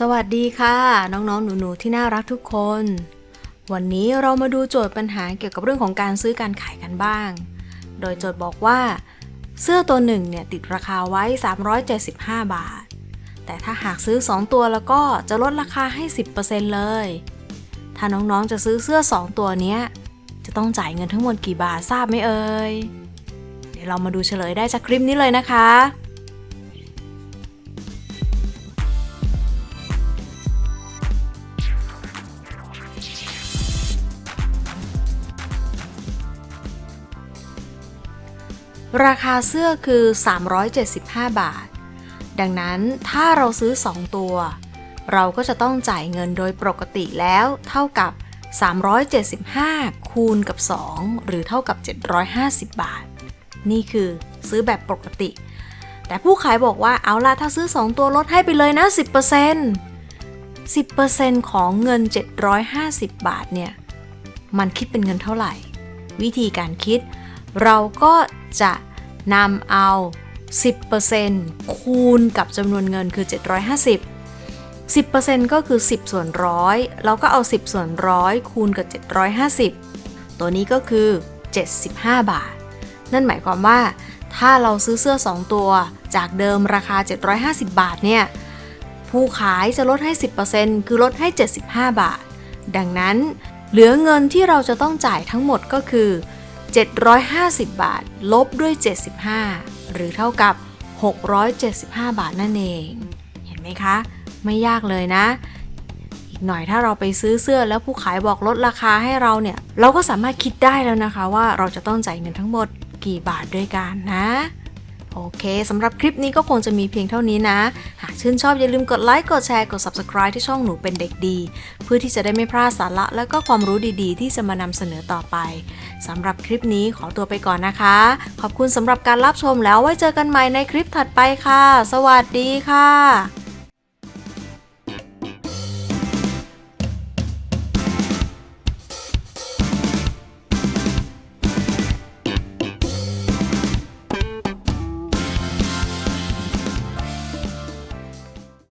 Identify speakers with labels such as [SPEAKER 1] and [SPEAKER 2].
[SPEAKER 1] สวัสดีค่ะ น้องๆ หนูๆ ที่น่ารักทุกคน วันนี้เรามาดูโจทย์ปัญหาเกี่ยวกับเรื่องของการซื้อการขายกันบ้าง โดยโจทย์บอกว่า เสื้อตัวหนึ่งเนี่ยติดราคาไว้ 375 บาท แต่ถ้าหากซื้อ 2 ตัวแล้วก็จะลดราคาให้ 10%เลย ถ้าน้องๆ จะซื้อเสื้อ 2 ตัวเนี้ยจะต้องจ่ายเงินทั้งหมดกี่บาททราบไหมเอ่ยเดี๋ยวเรามาดูเฉลยได้จากคลิปนี้เลยนะคะ ราคาเสื้อคือ 375 บาท ดังนั้นถ้าเราซื้อ 2 ตัว เราก็จะต้องจ่ายเงินโดยปกติแล้วเท่ากับ 375 คูณกับ 2 หรือเท่ากับ 750 บาท นี่คือซื้อแบบปกติ แต่ผู้ขายบอกว่าเอาล่ะถ้าซื้อ 2 ตัวลดให้ไปเลยนะ 10% 10%ของเงิน 750 บาทเนี่ย มันคิดเป็นเงินเท่าไหร่ วิธีการคิด เราก็ จะนำเอา 10%คูณกับจำนวนเงินคือ 750 10%ก็คือ 10 ส่วนร้อยเราก็เอา 10 ส่วนร้อยคูณกับ 750 ตัวนี้ก็คือ 75 บาท นั่นหมายความว่า ถ้าเราซื้อเสื้อ 2 ตัวจากเดิมราคา 750 บาทเนี่ย ผู้ขายจะลดให้ 10%คือลดให้ 75 บาท ดังนั้น เหลือเงินที่เราจะต้องจ่ายทั้งหมดก็คือ 750 บาท ลบด้วย 75 หรือเท่ากับ 675 บาทนั่นเอง เห็นไหมคะ ไม่ยากเลยนะ อีกหน่อยถ้าเราไปซื้อเสื้อแล้วผู้ขายบอกลดราคาให้เราเนี่ย เราก็สามารถคิดได้แล้วนะคะว่าเราจะต้องจ่ายเงินทั้งหมดกี่บาทด้วยกันนะ โอเคสำหรับคลิปนี้ก็คงจะมีเพียงเท่านี้นะ หากชื่นชอบอย่าลืมกดไลค์ กดแชร์ กด subscribe ที่ช่องหนูเป็นเด็กดี เพื่อที่จะได้ไม่พลาดสาระและก็ความรู้ดีๆ ที่จะมานำเสนอต่อไปสำหรับคลิปนี้ขอตัวไปก่อนนะคะ ขอบคุณสำหรับการรับชมแล้วไว้เจอกันใหม่ในคลิปถัดไปค่ะ สวัสดีค่ะ